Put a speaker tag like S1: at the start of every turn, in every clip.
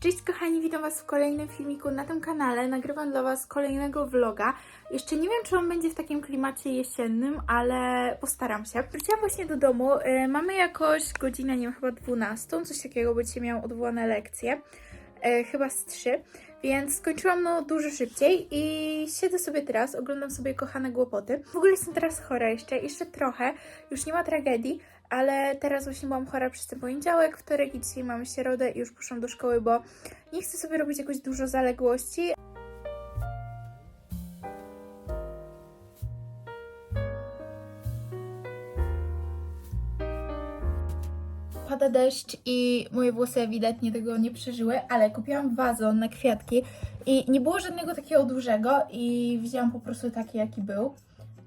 S1: Cześć kochani, witam Was w kolejnym filmiku na tym kanale. Nagrywam dla Was kolejnego vloga. Jeszcze nie wiem, czy on będzie w takim klimacie jesiennym, ale postaram się. Wróciłam właśnie do domu. Yy, mamy jakoś godzinę, nie wiem, chyba 12, coś takiego, bo dzisiaj miałam odwołane lekcje. Yy, chyba z 3, więc skończyłam no dużo szybciej i siedzę sobie teraz, oglądam sobie kochane głupoty. W ogóle jestem teraz chora jeszcze, jeszcze trochę, już nie ma tragedii, ale teraz właśnie byłam chora przez ten poniedziałek, wtorek i dzisiaj mamy środę i już poszłam do szkoły, bo nie chcę sobie robić jakoś dużo zaległości. Pada deszcz i moje włosy ewidentnie tego nie przeżyły, ale kupiłam wazon na kwiatki i nie było żadnego takiego dużego i wzięłam po prostu taki jaki był.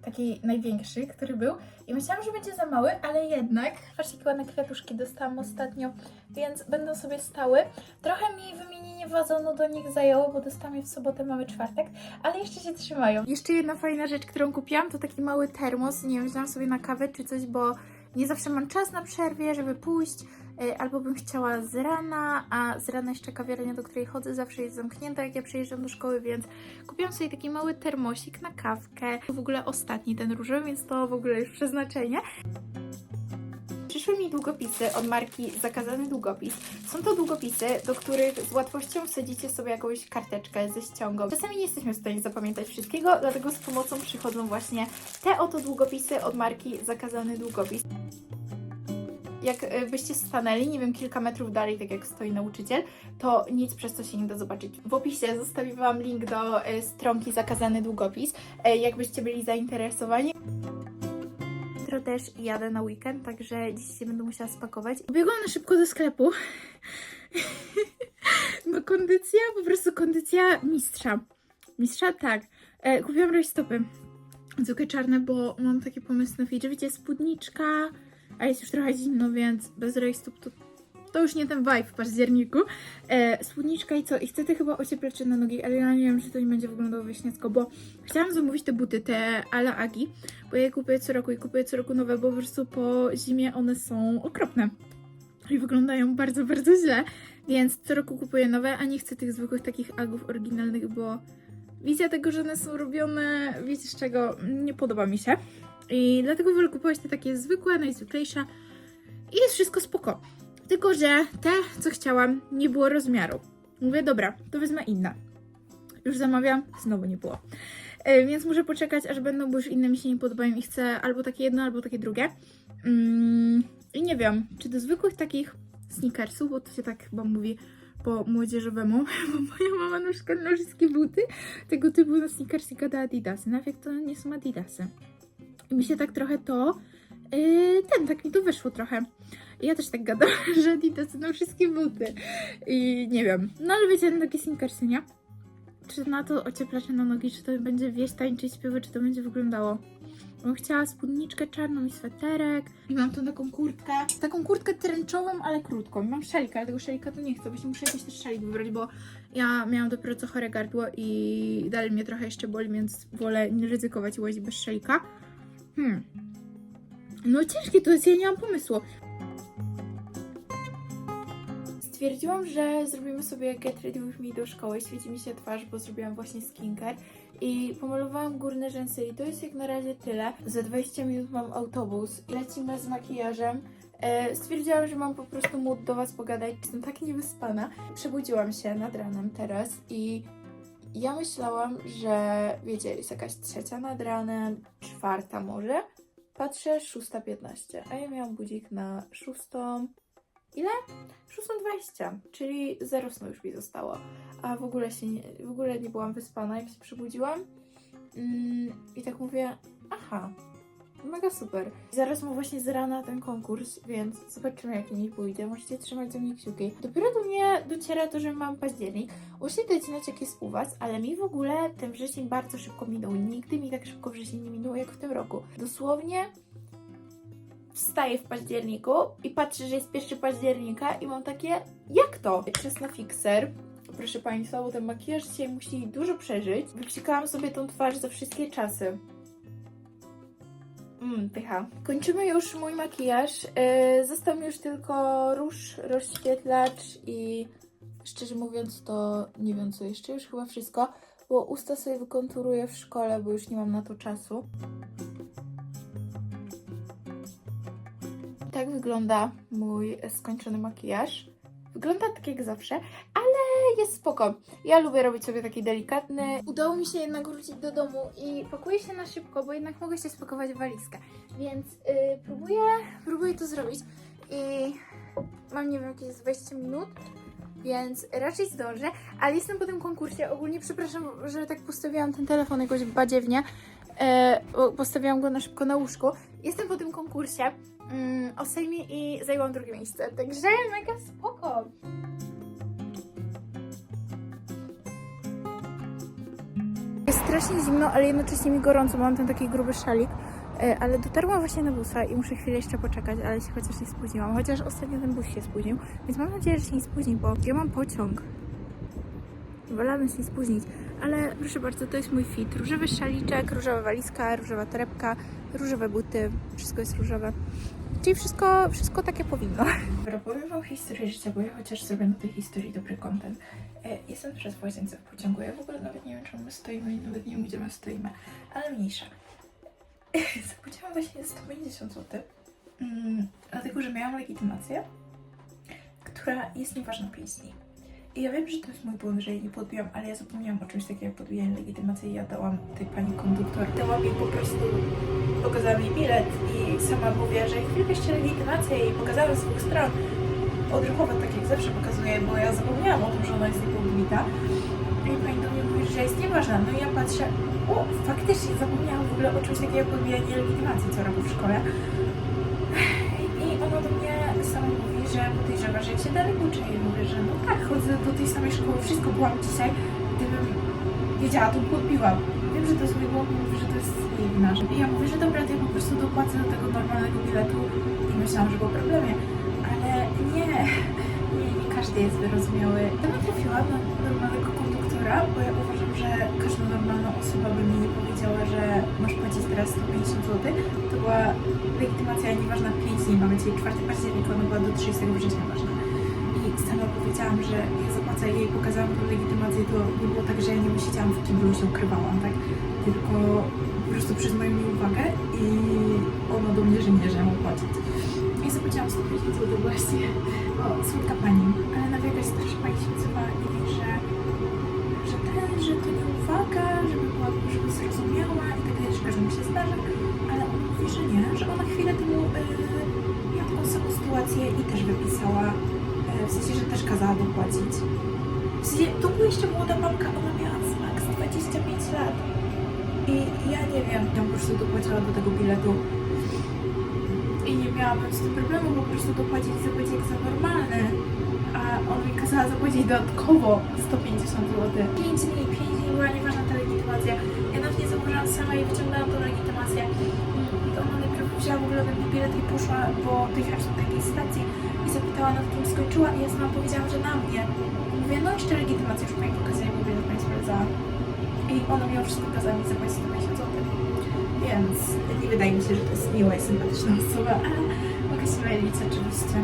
S1: Taki największy, który był. I myślałam, że będzie za mały, ale jednak, patrzcie jakie ładne kwiatuszki dostałam ostatnio, więc będą sobie stały. Trochę mi wymienienie wazonu do nich zajęło, bo dostałam je w sobotę, mamy czwartek, ale jeszcze się trzymają. Jeszcze jedna fajna rzecz, którą kupiłam, to taki mały termos. Nie wiem, wziąłam sobie na kawę czy coś, bo nie zawsze mam czas na przerwie, żeby pójść, albo bym chciała z rana, a z rana jeszcze kawiarnia, do której chodzę, zawsze jest zamknięta, jak ja przyjeżdżam do szkoły, więc kupiłam sobie taki mały termosik na kawkę. W ogóle ostatni ten różowy, więc to w ogóle już przeznaczenie. Przyszły mi długopisy od marki Zakazany Długopis. Są to długopisy, do których z łatwością wsadzicie sobie jakąś karteczkę ze ściągą. Czasami nie jesteśmy w stanie zapamiętać wszystkiego, dlatego z pomocą przychodzą właśnie te oto długopisy od marki Zakazany Długopis. Jak e, stanęli, nie wiem, kilka metrów dalej, tak jak stoi nauczyciel, to nic przez to się nie da zobaczyć. W opisie zostawiłam link do e, stronki Zakazany Długopis, e, jakbyście byli zainteresowani. Jutro też jadę na weekend, także dziś się będę musiała spakować. Biegłam na szybko do sklepu. No kondycja, po prostu kondycja mistrza. Mistrza, tak. E, kupiłam rajstopy. Zwykłe czarne, bo mam taki pomysł na feature. Wiecie, spódniczka, a jest już trochę zimno, więc bez rajstop to, to już nie ten vibe w październiku. E, spódniczka i co? I chcę te chyba ocieplacze na nogi, ale ja nie wiem, czy to nie będzie wyglądało wyśniacko, bo chciałam zamówić te buty, te ala Agi, bo je kupuję co roku i kupuję co roku nowe, bo po prostu po zimie one są okropne. I wyglądają bardzo, bardzo źle, więc co roku kupuję nowe, a nie chcę tych zwykłych takich agów oryginalnych, bo wizja tego, że one są robione, wiecie z czego, nie podoba mi się. I dlatego wolę kupować te takie zwykłe, najzwyklejsze i jest wszystko spoko. Tylko, że te, co chciałam, nie było rozmiaru. Mówię, dobra, to wezmę inne. Już zamawiam, znowu nie było. E, Więc muszę poczekać, aż będą, bo już inne mi się nie podobają i chcę albo takie jedno, albo takie drugie. Mm, I nie wiem, czy do zwykłych takich sneakersów, bo to się tak chyba mówi po młodzieżowemu, bo moja mama na przykład wszystkie buty tego typu na sneakersy gada Adidasy, nawet to nie są Adidasy. I mi się tak trochę to, yy, ten, tak mi to wyszło trochę. I ja też tak gadam, że Adidasy na wszystkie buty. I nie wiem, no ale wiecie, no takie sneakersy, nie? Czy na to ocieplacze na nogi, czy to będzie wieść, tańczyć, śpiewać, czy to będzie wyglądało. Bym chciała spódniczkę czarną i sweterek. I mam tu taką kurtkę. Taką kurtkę tręczową, ale krótką. Mam szalika, ale tego szalika to nie chcę, właśnie muszę jakiś też szalik wybrać, bo ja miałam dopiero co chore gardło i dalej mnie trochę jeszcze boli, więc wolę nie ryzykować i łazić bez szalika. Hmm. No ciężkie to jest, ja nie mam pomysłu. Stwierdziłam, że zrobimy sobie get ready with me do szkoły. Świeci mi się twarz, bo zrobiłam właśnie skincare i pomalowałam górne rzęsy i to jest jak na razie tyle. Za 20 minut mam autobus, lecimy z makijażem. E, stwierdziłam, że mam po prostu mód do Was pogadać, jestem tak niewyspana. Przebudziłam się nad ranem teraz i ja myślałam, że wiecie, jest jakaś trzecia nad ranem, czwarta może. Patrzę, 6.15, a ja miałam budzik na 6. Ile? 6.20, czyli zero snu już mi zostało. A w ogóle się nie, w ogóle nie byłam wyspana, jak się przebudziłam. Mm, I tak mówię, aha, mega super. Zaraz mam właśnie z rana ten konkurs, więc zobaczymy jak mi pójdzie. Możecie trzymać za mnie kciuki. Dopiero do mnie dociera to, że mam październik. Musicie dać znać jak jest u Was, ale mi w ogóle ten wrzesień bardzo szybko minął. Nigdy mi tak szybko wrzesień nie minął jak w tym roku. Dosłownie wstaję w październiku i patrzę, że jest 1 października i mam takie, jak to? Czas na fixer. Proszę Państwa, bo ten makijaż dzisiaj musi dużo przeżyć. Wypsikałam sobie tą twarz za wszystkie czasy. Mmm, pycha. Kończymy już mój makijaż. Yy, został mi już tylko róż, rozświetlacz i Szczerze mówiąc, to nie wiem co jeszcze, już chyba wszystko, bo usta sobie wykonturuję w szkole, bo już nie mam na to czasu. Tak wygląda mój skończony makijaż. Wygląda tak jak zawsze, ale jest spoko. Ja lubię robić sobie taki delikatny. Udało mi się jednak wrócić do domu i pakuję się na szybko, bo jednak mogę się spakować walizkę. Więc yy, próbuję, próbuję to zrobić i mam nie wiem jakieś 20 minut, więc raczej zdążę, ale jestem po tym konkursie. Ogólnie przepraszam, że tak postawiłam ten telefon jakoś badziewnie. E, postawiłam go na szybko na łóżku. Jestem po tym konkursie mm, o Sejmie i zajęłam drugie miejsce, także mega spoko. Strasznie zimno, ale jednocześnie mi gorąco, mam ten taki gruby szalik. E, Ale dotarłam właśnie na busa i muszę chwilę jeszcze poczekać, ale się chociaż nie spóźniłam. Chociaż ostatnio ten bus się spóźnił, więc mam nadzieję, że się nie spóźni, bo ja mam pociąg. Wolałabym się nie spóźnić. Ale proszę bardzo, to jest mój fit. Różowy szaliczek, różowa walizka, różowa torebka, różowe buty. Wszystko jest różowe. Czyli wszystko, wszystko takie powinno. Dobra, powiem wam historię życia, bo ja chociaż zrobię na tej historii dobry content. E, jestem teraz w w pociągu. Ja w ogóle nawet nie wiem, czemu my stoimy i nawet nie wiem, gdzie my stoimy. Ale mniejsza. Zapłaciłam właśnie 150 zł. Mm, dlatego, że miałam legitymację, która jest nieważna 5 dni. I ja wiem, że to jest mój błąd, że jej nie podbiłam, ale ja zapomniałam o czymś takim jak podbijanie legitymacji i ja dałam tej pani konduktor. Dałam jej po prostu, pokazałam jej bilet i sama mówię, że jeszcze legitymację i pokazałam z dwóch stron. Odruchowo, tak jak zawsze pokazuję, bo ja zapomniałam o tym, że ona jest niepodbita. I pani do mnie mówi, że jest nieważna. No i ja patrzę, o, faktycznie zapomniałam w ogóle o czymś takiego jak podbijanie legitymacji, co robię w szkole. Że ja się dalej uczę. I mówię, że no tak, chodzę do tej samej szkoły, wszystko byłam dzisiaj. Gdybym wiedziała, to bym podbiłam. Wiem, że to jest mój błąd, mówi, że to jest jej wina. I ja mówię, że dobra, to ja po prostu dopłacę do tego normalnego biletu i myślałam, że było problemie. Ale nie, nie, nie każdy jest wyrozumiały. Ja natrafiłam na normalnego konduktora, bo ja uważam, że każda normalna osoba by mi nie powiedziała, że masz teraz 150 zł. To była legitymacja nieważna 5 dni, mamy dzisiaj 4 października, ona była do 30 września ważna. I sama powiedziałam, że ja zapłacę jej pokazałam tą legitymację, to nie było tak, że ja nie siedziałam w kiblu się ukrywałam, tak? Tylko po prostu przez moją uwagę i ona do mnie, że nie, że ja mam płacić. I zapłaciłam 150 zł właśnie. O, słodka pani. I też wypisała. Yy, w sensie, że też kazała dopłacić. W sensie, to była jeszcze młoda babka, ona miała max 25 lat. I ja nie wiem, tam po prostu dopłaciła do tego biletu i nie miałabym z tym problemu, po prostu dopłacić za jak za normalny. A on mi kazała zapłacić dodatkowo 150 zł. 5 dni, 5 dni była nieważna ta legitymacja. Ja nawet nie zauważyłam sama i wyciągnęłam tą legitymację. I ona wzięła w ogóle ten bilet i poszła, bo dojechać do takiej stacji i zapytała, nad kim skończyła i ja sama powiedziałam, że na mnie. Mówię, no jeszcze legitymację już pani pokazuje, mówię, że pani sprawdzała. I ona mimo wszystko kazała mi zapłacić 150 zł. Więc nie wydaje mi się, że to jest miła i sympatyczna osoba, ale mogę się mylić oczywiście.